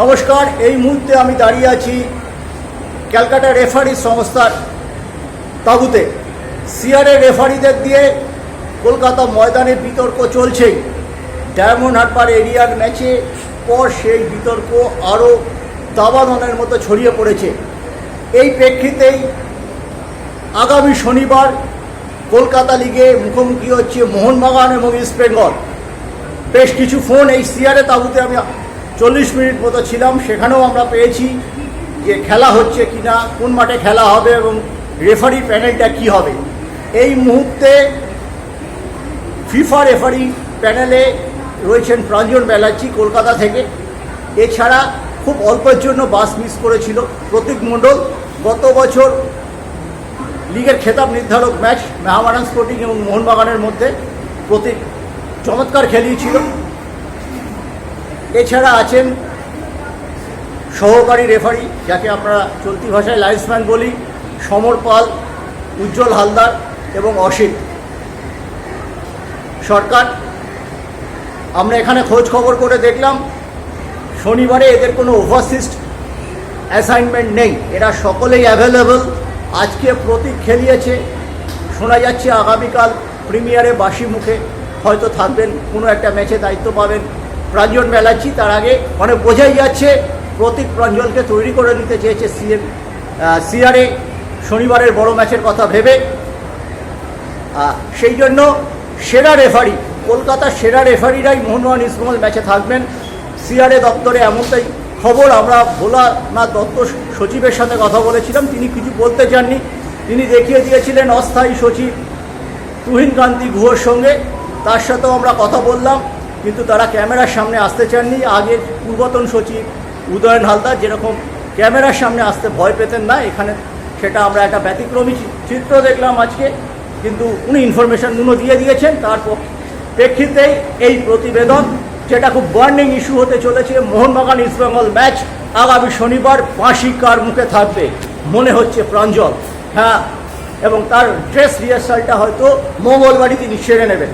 নমস্কার, এই মুহূর্তে আমি দাঁড়িয়ে আছি ক্যালকাটা রেফারি সংস্থার তাবুতে সিআরএ রেফারিদের দিয়ে কলকাতা ময়দানে বিতর্ক চলছেই। ডায়মন্ড হারবার এরিয়ার ম্যাচে পর সেই বিতর্ক আরও দাবাননের মতো ছড়িয়ে পড়েছে। এই প্রেক্ষিতেই আগামী শনিবার কলকাতা লিগে মুখোমুখি হচ্ছে মোহনবাগান এবং ইস্ট বেঙ্গল। বেশ কিছু ফোন এই সিআরএ তাবুতে আমি চল্লিশ মিনিট মতো ছিলাম, সেখানেও আমরা পেয়েছি যে খেলা হচ্ছে কি না কোন মাঠে খেলা হবে এবং রেফারি প্যানেলটা কি হবে। এই মুহূর্তে ফিফা রেফারি প্যানেলে রয়েছেন প্রাঞ্জন ব্যানার্জি কলকাতা থেকে। এছাড়া খুব অল্পের জন্য বাস মিস করেছিল প্রতীক মণ্ডল। গত বছর লিগের খেতাব নির্ধারক ম্যাচ মেহামারান স্পোর্টিং এবং মোহনবাগানের মধ্যে প্রতীক চমৎকার খেলিয়েছিল। এছাড়া আছেন সহকারী রেফারি, যাকে আমরা চলতি ভাষায় লাইন্সম্যান বলি, সমর পাল, উজ্জ্বল হালদার এবং অসিত। সরকার, আমরা এখানে খোঁজ খবর করে দেখলাম, শনিবারে এদের কোনো ওভারসিস্ট অ্যাসাইনমেন্ট নেই। এরা সকলেই অ্যাভেলেবল আজকে প্রতীক খেলিয়েছে। শোনা যাচ্ছে আগামীকাল প্রিমিয়ারে বাসি মুখে হয়তো থাকবেন, কোনো একটা ম্যাচে দায়িত্ব পাবেন। প্রাঞ্জন ব্যানার্জি তার আগে মানে বোঝাই যাচ্ছে প্রতীক প্রাঞ্জলকে তৈরি করে নিতে চেয়েছে সিএম সিআরএ। শনিবারের বড় ম্যাচের কথা ভেবে সেই জন্য সেরা রেফারি, কলকাতার সেরা রেফারিরাই মোহনবাগান ইস্টবেঙ্গল ম্যাচে থাকবেন। সিআরএ দপ্তরে এমনটাই খবর, আমরা ভোলানাথ দত্ত সচিবের সাথে কথা বলেছিলাম, তিনি কিছু বলতে চাননি। তিনি দেখিয়ে দিয়েছিলেন অস্থায়ী সচিব তুহিন কান্তি গুহর সঙ্গে, তার সাথেও আমরা কথা বললাম। কিন্তু তারা ক্যামেরার সামনে আসতে চাননি। আগের পূর্বতন সচিব উদয়ন হালদার যেরকম ক্যামেরার সামনে আসতে ভয় পেতেন না, এখানে সেটা আমরা একটা ব্যতিক্রমী চিত্র দেখলাম আজকে। কিন্তু উনি ইনফরমেশন উনি দিয়ে দিয়েছেন, তার প্রেক্ষিতেই এই প্রতিবেদন, যেটা খুব বার্নিং ইস্যু হতে চলেছে, মোহনবাগান ইস্টবেঙ্গল ম্যাচ আগামী শনিবার বাঁশি কার মুখে থাকবে, মনে হচ্ছে প্রাঞ্জল। হ্যাঁ এবং তার ড্রেস রিহার্সালটা হয়তো মঙ্গলবারই তিনি সেরে নেবেন।